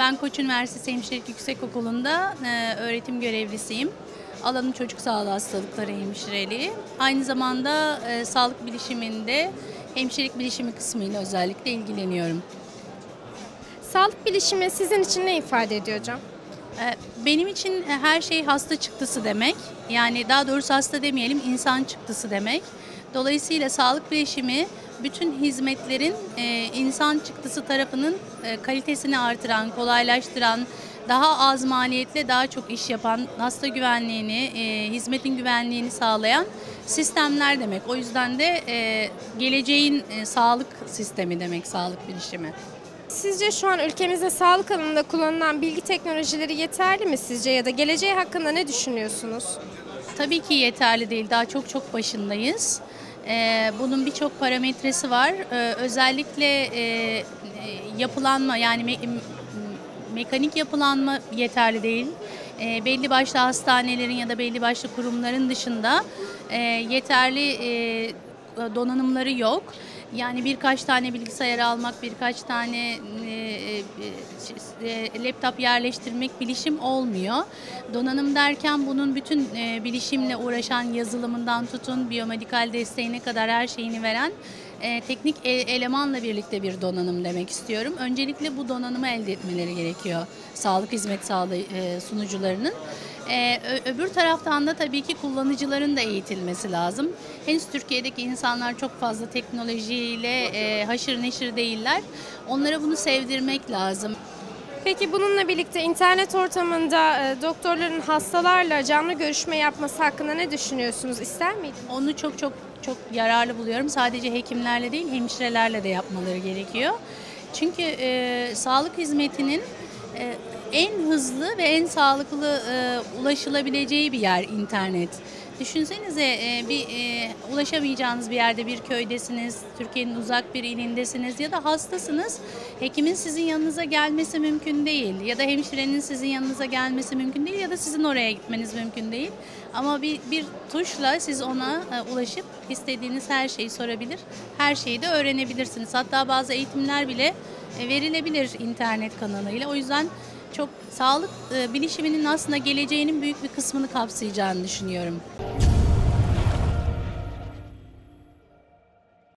Ben Koç Üniversitesi Hemşirelik Yüksekokulu'nda e, öğretim görevlisiyim. Alanım çocuk sağlığı hastalıkları hemşireliği. Aynı zamanda e, sağlık bilişiminde hemşirelik bilişimi kısmıyla özellikle ilgileniyorum. Sağlık bilişimi sizin için ne ifade ediyor hocam? E, Benim için her şey hasta çıktısı demek. Yani daha doğrusu hasta demeyelim, insan çıktısı demek. Dolayısıyla sağlık bilişimi bütün hizmetlerin e, insan çıktısı tarafının e, kalitesini artıran, kolaylaştıran, daha az maliyetle daha çok iş yapan, hasta güvenliğini, e, hizmetin güvenliğini sağlayan sistemler demek. O yüzden de e, geleceğin e, sağlık sistemi demek sağlık bilişimi. Sizce şu an ülkemizde sağlık alanında kullanılan bilgi teknolojileri yeterli mi sizce ya da geleceği hakkında ne düşünüyorsunuz? Tabii ki yeterli değil. Daha çok çok başındayız. Ee, bunun birçok parametresi var. Ee, özellikle e, e, yapılanma yani me- mekanik yapılanma yeterli değil. Ee, belli başlı hastanelerin ya da belli başlı kurumların dışında e, yeterli donanımları yok. Yani birkaç tane bilgisayar almak, birkaç tane e, e, e, laptop yerleştirmek bilişim olmuyor. Donanım derken bunun bütün e, bilişimle uğraşan yazılımından tutun biyomedikal desteğine kadar her şeyini veren e, teknik e- elemanla birlikte bir donanım demek istiyorum. Öncelikle bu donanımı elde etmeleri gerekiyor sağlık hizmet sağlığı e, sunucularının. Ee, öbür taraftan da tabii ki kullanıcıların da eğitilmesi lazım. Henüz Türkiye'deki insanlar çok fazla teknolojiyle e, haşır neşir değiller. Onlara bunu sevdirmek lazım. Peki bununla birlikte internet ortamında e, doktorların hastalarla canlı görüşme yapması hakkında ne düşünüyorsunuz? İster miydiniz? Onu çok çok çok yararlı buluyorum. Sadece hekimlerle değil, hemşirelerle de yapmaları gerekiyor. Çünkü e, sağlık hizmetinin e, en hızlı ve en sağlıklı e, ulaşılabileceği bir yer internet. Düşünsenize e, bir e, ulaşamayacağınız bir yerde bir köydesiniz, Türkiye'nin uzak bir ilindesiniz ya da hastasınız. Hekimin sizin yanınıza gelmesi mümkün değil ya da hemşirenin sizin yanınıza gelmesi mümkün değil ya da sizin oraya gitmeniz mümkün değil. Ama bir, bir tuşla siz ona e, ulaşıp istediğiniz her şeyi sorabilir, her şeyi de öğrenebilirsiniz. Hatta bazı eğitimler bile e, verilebilir internet kanalıyla. O yüzden çok sağlık e, bilişiminin aslında geleceğinin büyük bir kısmını kapsayacağını düşünüyorum.